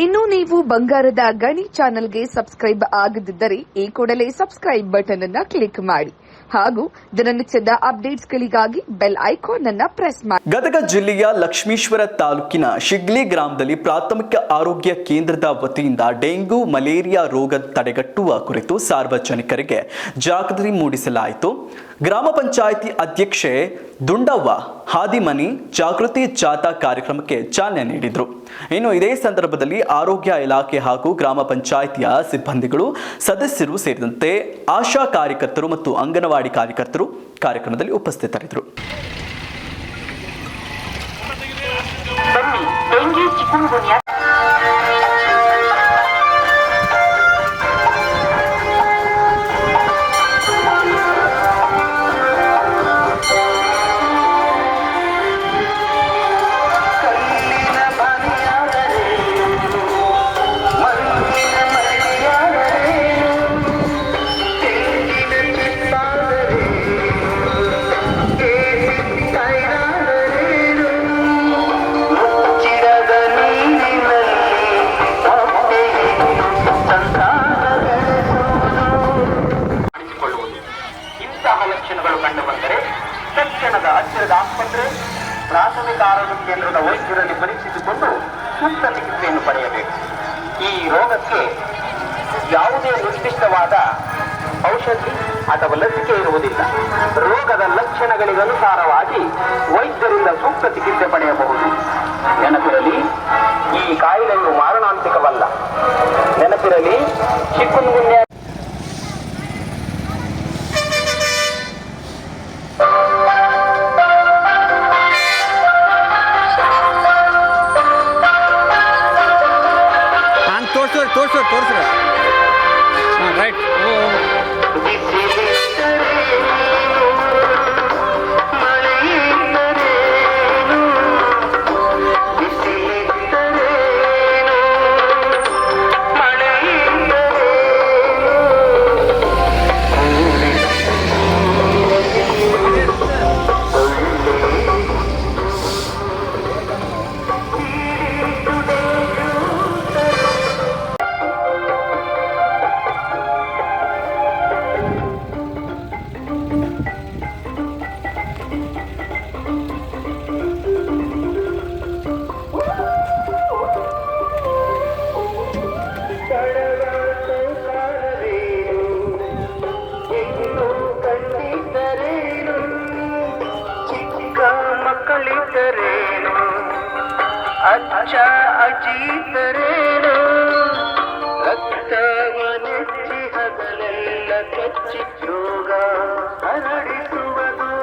ಇನ್ನು ನೀವು ಬಂಗಾರದ ಗಣಿ ಚಾನೆಲ್ಗೆ ಸಬ್ಸ್ಕ್ರೈಬ್ ಆಗದಿದ್ದರೆ ಈ ಕೂಡಲೇ ಸಬ್ಸ್ಕ್ರೈಬ್ ಬಟನ್ ಅನ್ನ ಕ್ಲಿಕ್ ಮಾಡಿ. ಹಾಗೂ ದಿನನಿತ್ಯದ ಅಪ್ಡೇಟ್ಸ್ಗಳಿಗಾಗಿ ಬೆಲ್ ಐಕಾನ್ ಅನ್ನ ಪ್ರೆಸ್ ಮಾಡಿ. ಗದಗ ಜಿಲ್ಲೆಯ ಲಕ್ಷ್ಮೀಶ್ವರ ತಾಲೂಕಿನ ಶಿಗ್ಲಿ ಗ್ರಾಮದಲ್ಲಿ ಪ್ರಾಥಮಿಕ ಆರೋಗ್ಯ ಕೇಂದ್ರದ ವತಿಯಿಂದ ಡೆಂಗು, ಮಲೇರಿಯಾ ರೋಗ ತಡೆಗಟ್ಟುವ ಕುರಿತು ಸಾರ್ವಜನಿಕರಿಗೆ ಜಾಗೃತಿ ಮೂಡಿಸಲಾಯಿತು. ಗ್ರಾಮ ಪಂಚಾಯಿತಿ ಅಧ್ಯಕ್ಷೆ ದುಂಡವ್ವ ಹಾದಿಮನಿ ಜಾಗೃತಿ ಜಾಥಾ ಕಾರ್ಯಕ್ರಮಕ್ಕೆ ಚಾಲನೆ ನೀಡಿದರು. ಇನ್ನು ಇದೇ ಸಂದರ್ಭದಲ್ಲಿ ಆರೋಗ್ಯ ಇಲಾಖೆ ಹಾಗೂ ಗ್ರಾಮ ಪಂಚಾಯಿತಿಯ ಸಿಬ್ಬಂದಿಗಳು ಸದಸ್ಯರು ಸೇರಿದಂತೆ ಆಶಾ ಕಾರ್ಯಕರ್ತರು ಮತ್ತು ಅಂಗನವಾಡಿ ಕಾರ್ಯಕರ್ತರು ಕಾರ್ಯಕ್ರಮದಲ್ಲಿ ಉಪಸ್ಥಿತರಿದ್ದರು. ಇಂತಹ ಲಕ್ಷಣಗಳು ಕಂಡುಬಂದರೆ ತಕ್ಷಣದ ಹತ್ತಿರದ ಆಸ್ಪತ್ರೆ, ಪ್ರಾಥಮಿಕ ಆರೋಗ್ಯ ಕೇಂದ್ರದ ವೈದ್ಯರಲ್ಲಿ ಪರೀಕ್ಷಿಸಿಕೊಂಡು ಸೂಕ್ತ ಚಿಕಿತ್ಸೆಯನ್ನು ಪಡೆಯಬೇಕು. ಈ ರೋಗಕ್ಕೆ ಯಾವುದೇ ನಿರ್ದಿಷ್ಟವಾದ ಔಷಧಿ ಅಥವಾ ಲಸಿಕೆ ಇರುವುದಿಲ್ಲ. ರೋಗದ ಲಕ್ಷಣಗಳಿಗನುಸಾರವಾಗಿ ವೈದ್ಯರಿಂದ ಸೂಕ್ತ ಚಿಕಿತ್ಸೆ ಪಡೆಯಬಹುದು. ನೆನಪಿರಲಿ, ಈ ಕಾಯಿಲೆಯು ಹಂಗೆ ತೋರ್ಸೋರಿ अच्छा अजित रेण रक्तवनिचि हगलेल कच्चित् योगा।